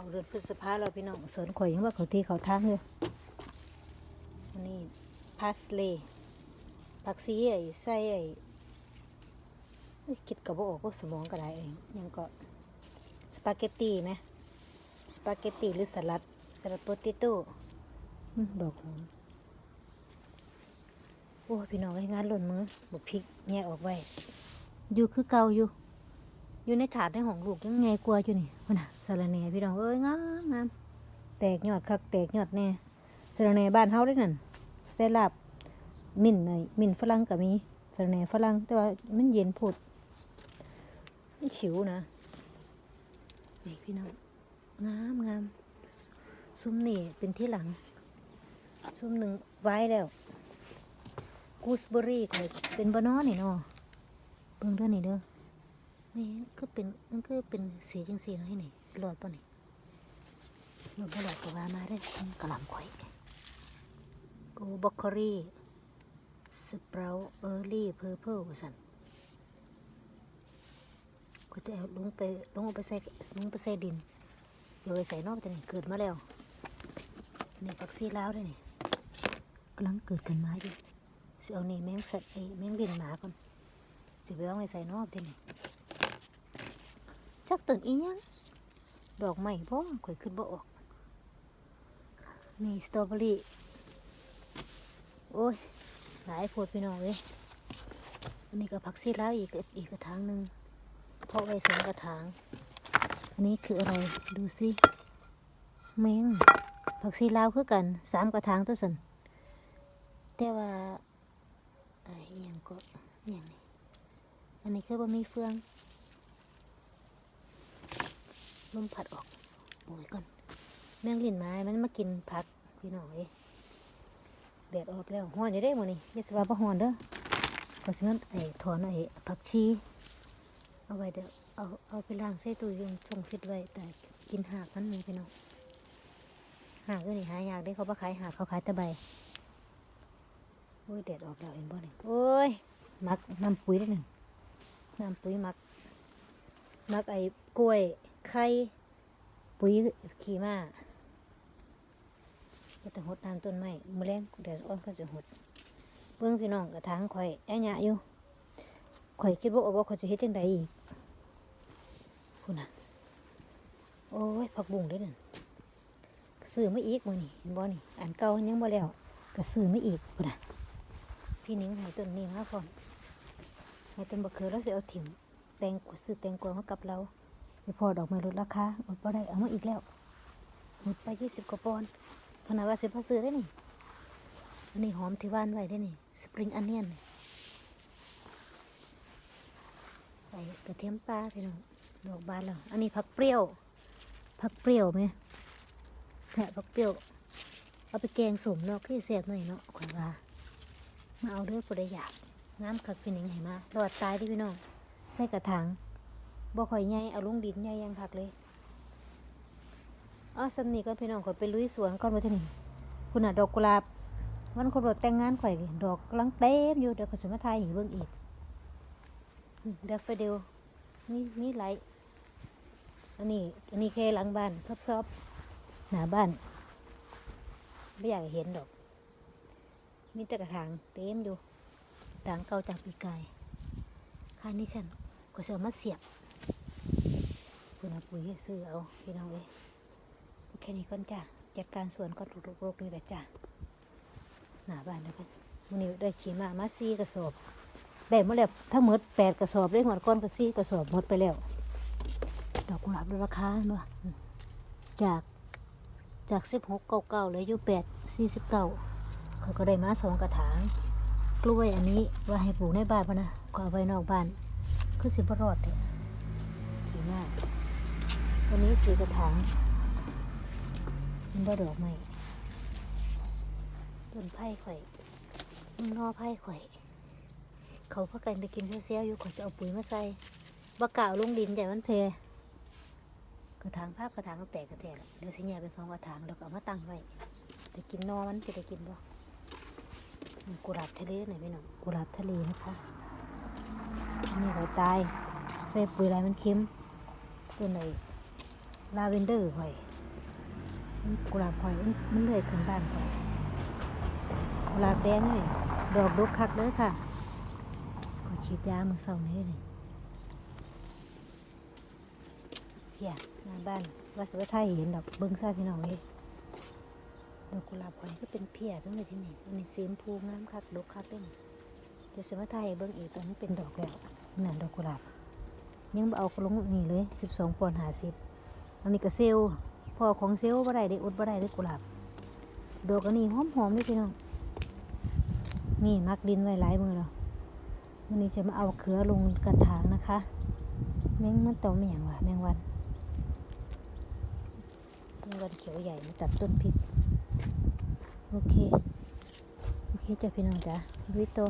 เขาเดือนพฤษภาเราพี่น้องสวนข่อยยังว่าเขาที่เขาทางเลยนนี้พาสเลยผักซีไอ้ไส้ไอ้คิดกับว่าออกว่าสมองก็ได้เองยังก็สปาเกตตีไหมสปาเกตตีหรือสลัดสลัดโปเตโต้อืมดอกหอมโอ้พี่น้องให้งานหล่นมือบุพริกแยกออกไว้อยู่คือเก่าอยู่ อยู่ในถาดในของลูกยังไงกลัวอยู่นี่พุ่นน่ะสาระแหน่พี่น้องเอ้ยงามงามแตกยอดคักแตกยอดแน่สาระแหน่บ้านเฮาได้นั่นใส่ลาบมิ่นหน่อยมิ่นฝรั่งก็มีสาระแหน่ฝรั่งแต่ว่ามันเย็นโพดมันฉิวนะนี่พี่น้องงามงามซุ้มนี่เป็นที่หลัง ซุ้มหนึ่งไว้แล้วกูสเบอรี่ข่อยเป็นบานอนี่เนาะเบิ่งเด้อนี่เด้อ นี่คือเป็นมันคือเป็นสีจังสีน้อยนี่สลอดป่ะนี่หลดบ่หลอดก็ว่ามาได้กระหล่ำข่อยโกบล็อกโครี่สเปราเออร์ลี่เพอร์เพลว่าสั่นก็จะเอาลงไปลงเอาไปใส่ลงไปใส่ดินเดี๋ยวไปใส่นอกแต่นี่เกิดมาแล้วนี่ฟักซีแลาวด้วยนี่กำลังเกิดกันมาอยู่สิเอานี่แมงสัตว์ไอแมงดินหมาก่อนสิไปลองไปใส่นอกเดี๋ยวนี้ สักต้นอีหยังดอกไม้พ่อข่อยขึ้นบ่ออกนี่สตรอเบอรี่ โอ้ย หลายโพดพี่น้องเว้ยอันนี้ก็ผักซีลาวอีกอีกกระถางหนึ่งเพาะไว้สองกระถาง อันนี้คืออะไร ดูสิแมงผักซีลาวคือกันสามกระถางตัวสันแต่ว่าอ้ยังก็อย่างนี้อันนี้คือบ่มีเฟือง ลมผัดออกโอ้ยก่อน แมงลินไม้มันมากินผักพี่น้องเอ้ยแดดออกแล้วห้อนอยู่ได้หมดนี่ยาสว่าบ่ห้อนเด้อก็สิมันไอ้ถอนไอ้ผักชีเอาไว้เด้อเอาเอาไปล้างใส่ตู้เย็นชงฟิตไว้แต่กินหากมันมีพี่น้องหากก็นี่หายากได้เขาบ่ขายหากเขาขายต่ใบโอ้ยแดดออกแล้วเห็นบ่นี่โอ้ยมักน้ำปุ๋ยได้หนึ่งน้ำปุ๋ยมักมักไอ้กล้วย ไข่ปุ๋ยขี้มาก็จะหดน้ำต้นไม้มะแรงเดี๋ยวอ้อนก็จะหดเบื้องพี่น้องกระถางข่อยแอะหยะอยู่ข่อยคิดว่าว่าข่อยจะเฮ็ดจังใดอีกคุณน่ะโอ้ยผักบุ้งเด้อนั่นก็ซื้อไม่อีกมื้อนี่เห็นบ่นี่อันเก่ายังบ่แล้วก็ซื้อไม่อีกคุณน่ะพี่นิ้งให้ต้นนี้มาพร้อมให้ต้นบะเขือแล้วสิเอาถิ่มแตงกวซื้อแตงกวามากับเรา ไม่พอดอกไม้ลดราคาอดบ่ได้เอามาอีกแล้วหมดไปยี่สิบกว่าปอนด์ขนาดว่าสิพาซื้อได้นี่อันนี้หอมที่บ้านไว้ได้นี่สปริงอันเนียนใส่กระเทียมปลาพี่น้องดอกบานแล้วอันนี้ผักเปรี้ยวผักเปรี้ยวไหมแผะผักเปรี้ยวเอาไปแกงสมเนาะพี่เสียบหน่อยเนาะข่อยว่ามาเอาเด้อผู้ใดอยากน้ำคักพี่หนิงให้มารอดตายดิพี่น้องใส่กระถาง บ่ข่อยใหญ่เอาลงดินใหญ่ยังคักเลยอ๋อสำนีก่อนพี่น้องข่อยไปลุยสวนก่อนมาที่นี่คุณน่ะดอกกุหลาบวันคนรถแต่งงานข่อยดอกกำลังเต็มอยู่เดี๋ยวก็จะมาทายให้เบิ่งอีกอืมเดี๋ยวไฟเดียวมีมีไหลอันนี้อันนี้แค่หลังบ้านซอบๆหน้าบ้านไม่อยากเห็นดอก มีแต่กระถางเต็มอยู่ถางเก่าจากปีกายค่านี้ฉันก็จะเอมาเสียบ คุณเอาปุ๋ยซื้อเอาพี่น้องเลยแค่นี้ก่อนจ้ะจัดการสวนก็ถูกรคนี่แหละจ้ะหน้าบ้านแล้วกันวันนี้ได้ขี่มามาซีกระสอบได้หมาแล้วทั้งหมดแปดกระสอบได้หัวก้อนก็ซีกระสอบหมดไปแล้ว ดอกกุหลาบราคาเนาะจากจากสิบหกเก้าเก้าเลยอยู่แปดสี่สิบเก้าเขาก็ได้มาสองกระถาง กล้วยอันนี้ว่าให้ปลูกในบ้านพะนะก็เอาไว้นอกบ้านคือสิบรอดเลยขี่มาก วันนี้สีกระถางมันบ่ดอกไม้ต้นไผ่ข่อยมันนอไผ่ข่อย เขาพักกันไปกินเซียวอยู่ขอยจะเอาปุ๋ยมาใส่บะกล่าวลงดินใหญ่มันเพกระถางภาพกระถางแตกกระแตกเดี๋ยวสิแยกเป็นสองกระถางแล้วก็เอามาตั้งไว้จะกินนอมันจะได้กินบ่กุหลาบทะเลหน่อยพี่น้องกุหลาบทะเลนะคะนนี่เราตายใส่ปุ๋ยอะไรมันเค็มตัวไหน ลาเวนเดอร์หอยกุหลาบข่อยมันเลื่อยขึ้นบ้านข่อยกุหลาบแดงเลยดอกดกคักเลยค่ะก็ฉีดยามือเศร้านี้เลยเพียหน้าบ้านว่าสุวไทยเห็นดอกเบิ้งซ่าพี่น้องเลยดอกกุหลาบข่อยก็เป็นเพียทั้งเลยที่นี่อันนี้สีชมพูงามคักดกคักเด้งเดี๋ยวสุวไทยเบิ้งอีกตอนนี้เป็นดอกแล้วนั่นดอกกุหลาบยังเอาลงนี่เลยสิบสองปอนหาสิบ อันนี้ก็เซลพ่อของเซลบ่ได้ได้อุดบ่ได้ได้กุหลาบดอกอันนี้หอมหอมๆด้วยพี่น้องนี่มักดินไว้หลายมือแล้ววันนี้จะมาเอาเขือลงกระถางนะคะ แมงมันเต่าไม่อย่างวะแมงวันแมงวันเขียวใหญ่มาตัดต้นพริกโอเค โอเคจ้ะพี่น้องจ้ะลุยโต